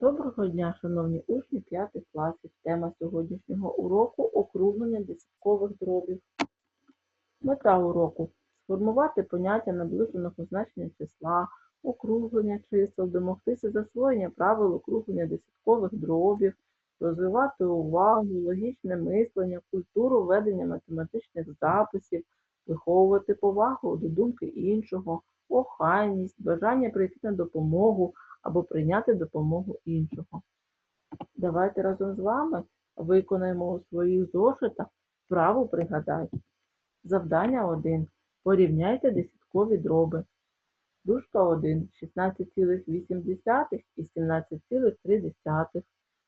Доброго дня, шановні учні 5 класів. Тема сьогоднішнього уроку – округлення десяткових дробів. Мета уроку – сформувати поняття наближеного значення числа, округлення чисел, домогтися засвоєння правил округлення десяткових дробів, розвивати увагу, логічне мислення, культуру ведення математичних записів, виховувати повагу до думки іншого, охайність, бажання прийти на допомогу або прийняти допомогу іншого. Давайте разом з вами виконаємо у своїх зошитах вправу пригадай. Завдання 1. Порівняйте десяткові дроби. Дужка 1 16,8 і 17,3.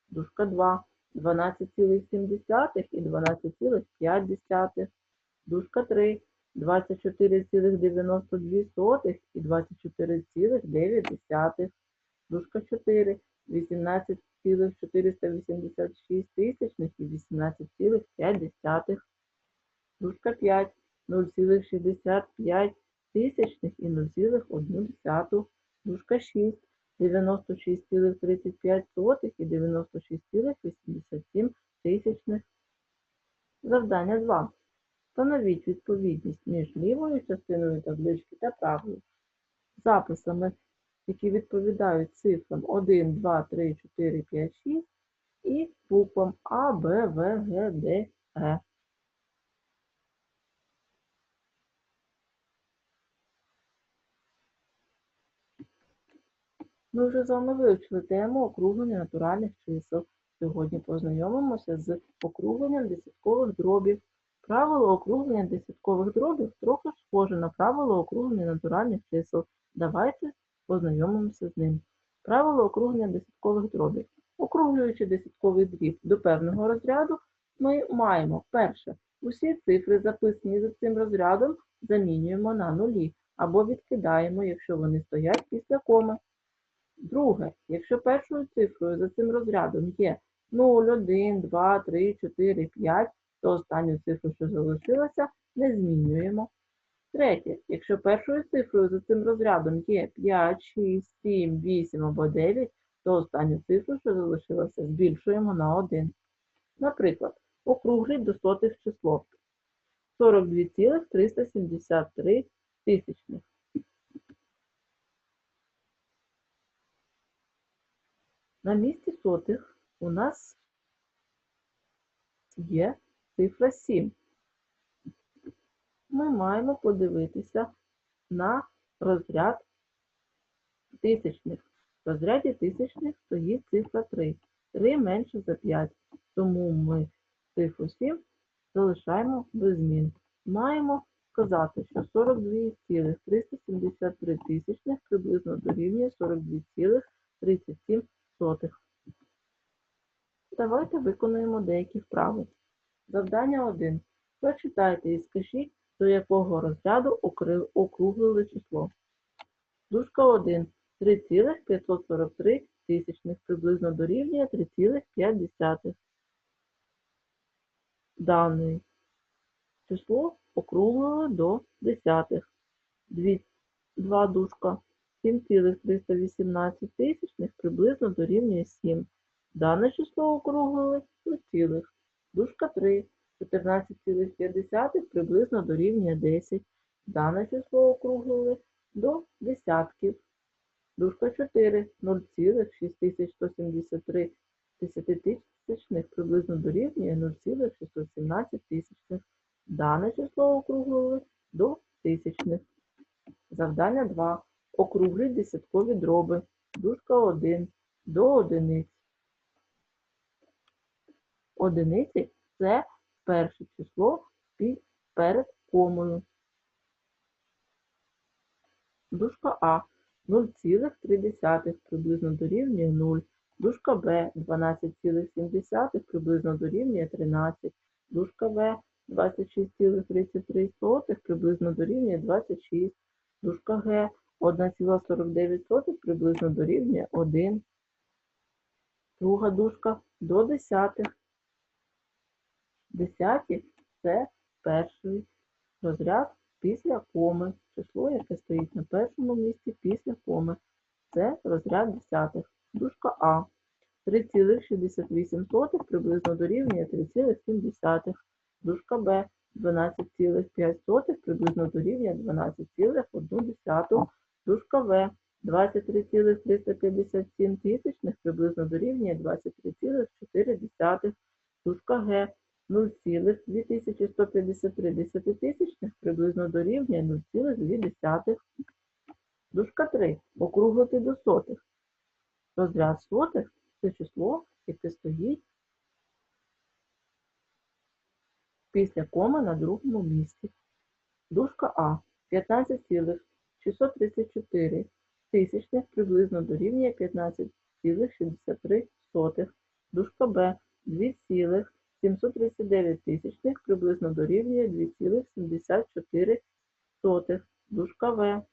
Дужка 2 12,7 і 12,5. Дужка 3 24,92 і 24,9. Дужка 4 18,486 тисячних і 18,5. Дужка 5 0,65 тисячних і 0,1. Дужка 6 96,35 і 96,87 тисячних. Завдання 2. Встановіть відповідність між лівою частиною таблички та правою. Записами, які відповідають цифрам 1, 2, 3, 4, 5, 6 і буквам А, Б, В, Г, Д, Е. Ми вже з вами вивчили тему округлення натуральних чисел. Сьогодні познайомимося з округленням десяткових дробів. Правило округлення десяткових дробів трохи схоже на правило округлення натуральних чисел. Давайте познайомимося з ним. Правило округлення десяткових дробів. Округлюючи десятковий дріб до певного розряду, ми маємо перше. Усі цифри, записані за цим розрядом, замінюємо на нулі або відкидаємо, якщо вони стоять після коми. Друге, якщо першою цифрою за цим розрядом є 0, 1, 2, 3, 4, 5, то останню цифру, що залишилася, не змінюємо. Третє, якщо першою цифрою за цим розрядом є 5, 6, 7, 8 або 9, то останню цифру, що залишилася, збільшуємо на 1. Наприклад, округліть до сотих число 42,373 тисячних. На місці сотих у нас є цифра 7. Ми маємо подивитися на розряд тисячних. В розряді тисячних стоїть цифра 3. 3 менше за 5. Тому ми цифру 7 залишаємо без змін. Маємо сказати, що 42,373 тисячних приблизно дорівнює 42,37 сотих. Давайте виконуємо деякі вправи. Завдання 1. Прочитайте і скажіть, до якого розряду округлили число. Дужка 1. 3,543 тисячних приблизно дорівнює 3,5. Дане число округлили до десятих. Дві- Два дужка 7,318 тисячних приблизно дорівнює 7. Дане число округлили до цілих. Дужка 3 14,5 приблизно дорівнює 10. Дане число округлили до десятків. Дужка 4 0,6173 десятитисячних приблизно дорівнює 0,617 тисячних. Дане число округлили до тисячних. Завдання 2. Округліть десяткові дроби. Дужка 1 до одиниць. Одиниці – це перше число перед комою. Дужка А 0,3 приблизно дорівнює 0. Дужка Б 12,7 приблизно дорівнює 13. Дужка В 26,33 приблизно дорівнює 26. Дужка Г 1,49 приблизно дорівнює 1. Друга дужка до десятих. Десяті це перший розряд після коми. Число, яке стоїть на першому місці після коми. Це розряд десятих. Дужка А 3,68 приблизно дорівнює 3,7. Дужка Б 12,5 приблизно дорівнює 12,1. Дужка В 23,357 тисячних приблизно дорівнює 23,4. Дужка Г 0,2153 десятитисячних приблизно дорівнює 0,2. Дужка 3. Округлити до сотих. Розряд сотих це число, яке стоїть після коми на другому місці. Дужка А 15,634 тисячних приблизно дорівнює 15,63. Дужка Б 2,739 тисячних приблизно дорівнює 2,74. Дужка В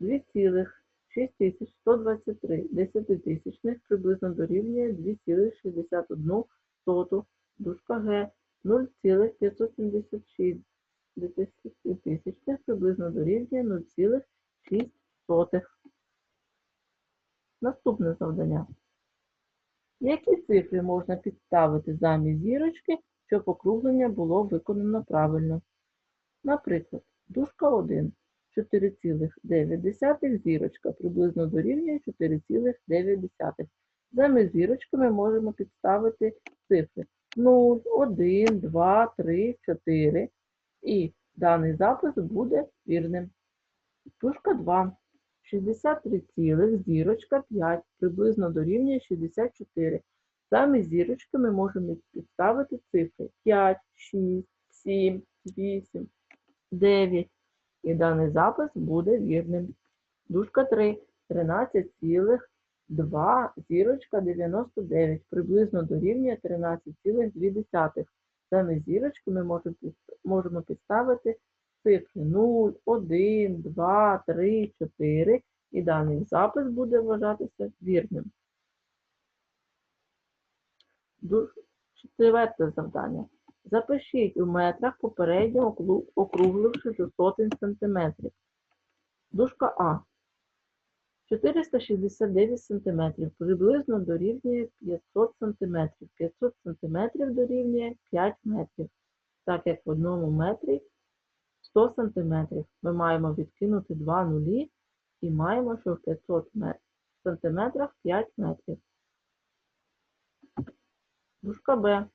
2,6123 десятитисячних приблизно дорівнює 2,61. Дужка Г 0,576 десятитисячних приблизно дорівнює 0,6. Наступне завдання. Які цифри можна підставити замість зірочки, щоб округлення було виконано правильно? Наприклад, дужка 1 4,9 зірочка приблизно дорівнює 4,9. Замість зірочки ми можемо підставити цифри 0, 1, 2, 3, 4. І даний запис буде вірним. Дужка 2. 63, цілих, зірочка 5 приблизно дорівнює 64. Замість зірочки ми можемо підставити цифри 5, 6, 7, 8, 9. І даний запис буде вірним. Дужка 3. 13,2, зірочка 99, приблизно дорівнює 13,2. Замість зірочки ми можемо підставити цифри 0, 1, 2, 3, 4. І даний запис буде вважатися вірним. Четверте завдання. Запишіть у метрах попередньо округливши до сотень сантиметрів. Дужка А. 469 сантиметрів приблизно дорівнює 500 сантиметрів. 500 сантиметрів дорівнює 5 метрів. Так як в одному метрі 100 сантиметрів. Ми маємо відкинути два нулі і маємо, що в 500 мет- сантиметрах 5 метрів. Дужка Б.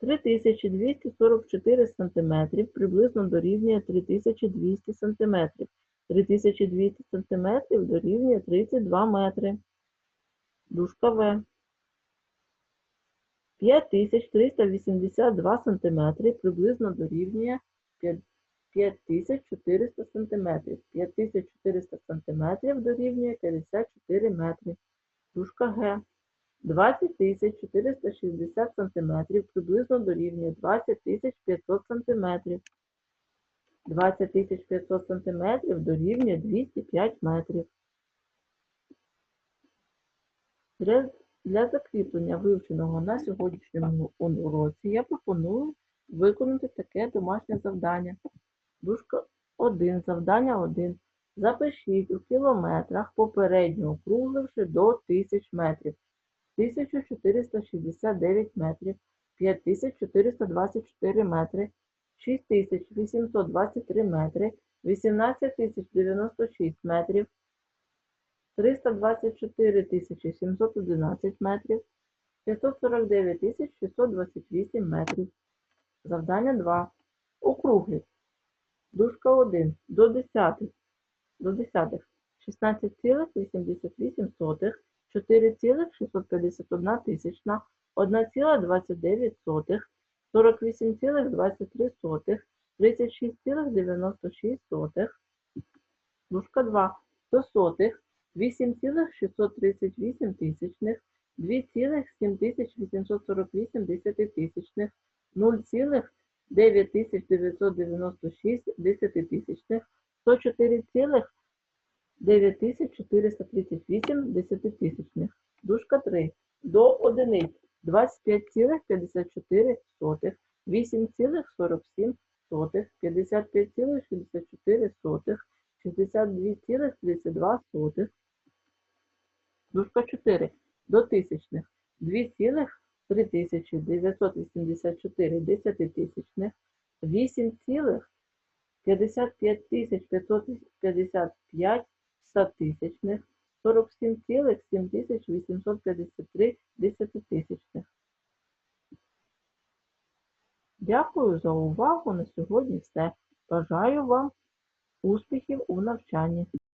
3244 сантиметрів приблизно дорівнює 3200 сантиметрів. 3200 сантиметрів дорівнює 32 метри. Дужка В. 5382 сантиметри приблизно дорівнює 5 5400 сантиметрів. 5400 сантиметрів дорівнює 54 метри. Дужка Г. 20460 сантиметрів приблизно дорівнює 20500 сантиметрів. 20500 сантиметрів дорівнює 205 метрів. Для закріплення вивченого на сьогоднішньому уроці я пропоную виконати таке домашнє завдання. Дужка 1. Завдання 1. Запишіть у кілометрах, попередньо округливши до 1000 метрів. 1469 метрів, 5424 метри, 6823 метри, 18096 метрів, 324 711 метрів, 549 628 метрів. Завдання 2. Округліть. Дужка 1 до десятих. До десятих. 16,88, 4,651 тисячна, 1,29, 48,23, 36,96, дужка 2, до сотих, 8,638 тисячних, 2,7848 десятитисячних, 0,9996 десятитисячних, 104, 9438 десятитисячних. Дужка 3. До одиниць 25,54, 8,47, 55,64, 62,32. Дужка 4. до тисячних 2,3984 десятитисячних, 8,55 стотисячних, 47,7853 десятитисячних. Дякую за увагу. На сьогодні все. Бажаю вам успіхів у навчанні.